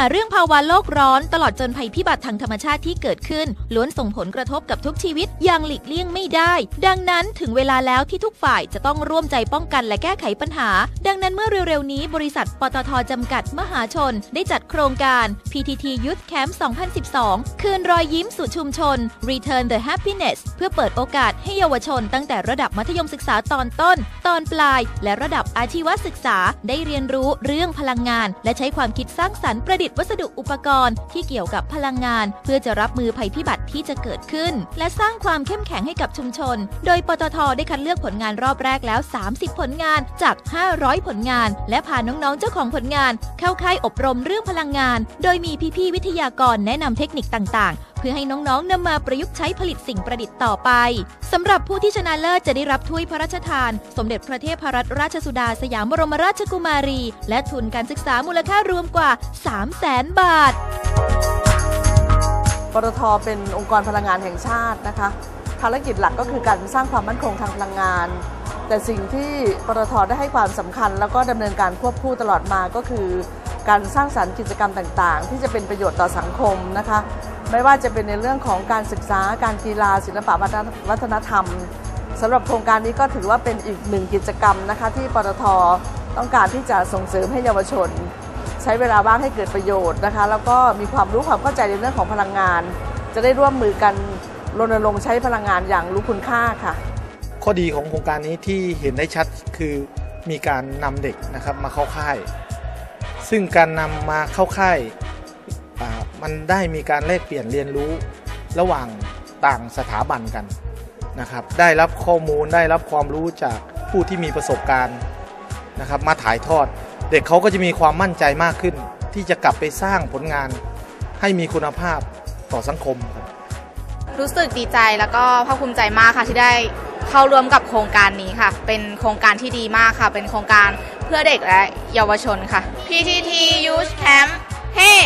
าเรื่องภาวะโลกร้อนตลอดจนภัยพิบัติทางธรรมชาติที่เกิดขึ้น ล้วนส่งผลกระทบกับทุกชีวิตอย่างหลีกเลี่ยงไม่ได้ ดังนั้นถึงเวลาแล้วที่ทุกฝ่ายจะต้องร่วมใจป้องกันและแก้ไขปัญหา ดังนั้นเมื่อเร็วๆนี้บริษัทปตทจำกัดมหาชน ได้จัดโครงการ PTT Youth Camp 2012 คืนรอยยิ้มสู่ชุมชน Return the Happiness เพื่อเปิดโอกาสให้เยาวชน ตั้งแต่ระดับมัธยมศึกษาตอนต้น ตอนปลาย และระดับอาชีวศึกษาได้เรียนรู้เรื่องพลังงาน และใช้ความคิดสร้างสรรค์ประดิษวัสดุอุปกรณ์ที่เกี่ยวกับพลังงาน เพื่อจะรับมือภัยพิบัติที่จะเกิดขึ้น และสร้างความเข้มแข็งให้กับชุมชน โดยปตทได้คัดเลือกผลงานรอบแรกแล้ว 30 ผลงานจาก 500 ผลงาน และพาน้องๆเจ้าของผลงาน เข้าค่ายอบรมเรื่องพลังงาน โดยมีพี่ๆวิทยากรแนะนำเทคนิคต่างๆ เพื่อให้น้องๆนำมาประยุกต์ใช้ผลิตสิ่งประดิษฐ์ต่อไปสำหรับผู้ที่ชนะเลิศจะได้รับถ้วยพระราชทาน สมเด็จพระเทพรัตนราชสุดาสยามบรมราชกุมารี และทุนการศึกษามูลค่ารวมกว่า 3 0 0แสนบาทปตทเป็นองค์กรพลังงานแห่งชาตินะคะ ภารกิจหลักก็คือการสร้างความมั่นคงทางพลังงาน แต่สิ่งที่ปตทได้ให้ความสำคัญ แล้วก็ดำเนินการควบคู่ตลอดมาก็คือ การสร้างสรรค์กิจกรรมต่างๆ ที่จะเป็นประโยชน์ต่อสังคมนะคะ ไม่ว่าจะเป็นในเรื่องของการศึกษาการกีฬาศิลปะวัฒนธรรมสำหรับโครงการนี้ก็ถือว่าเป็นอีกหนึ่งกิจกรรมนะคะ ที่ปตทต้องการที่จะส่งเสริมให้เยาวชน ใช้เวลาว่างให้เกิดประโยชน์นะคะ แล้วก็มีความรู้ความเข้าใจในเรื่องของพลังงาน จะได้ร่วมมือกันรณรงค์ใช้พลังงานอย่างรู้คุณค่าค่ะ ข้อดีของโครงการนี้ที่เห็นได้ชัดคือมีการนำเด็กนะครับมาเข้าค่าย ซึ่งการนำมาเข้าค่าย มันได้มีการแลกเปลี่ยนเรียนรู้ระหว่างต่างสถาบันกันนะครับ ได้รับข้อมูลได้รับความรู้จากผู้ที่มีประสบการณ์นะครับมาถ่ายทอด เด็กเขาก็จะมีความมั่นใจมากขึ้น ที่จะกลับไปสร้างผลงานให้มีคุณภาพต่อสังคมครับรู้สึกดีใจแล้วก็ภาคภูมิใจมากค่ะที่ได้เข้าร่วมกับโครงการนี้ค่ะ เป็นโครงการที่ดีมากค่ะ เป็นโครงการเพื่อเด็กและเยาวชนค่ะ PTT Youth Camp เฮ้ hey!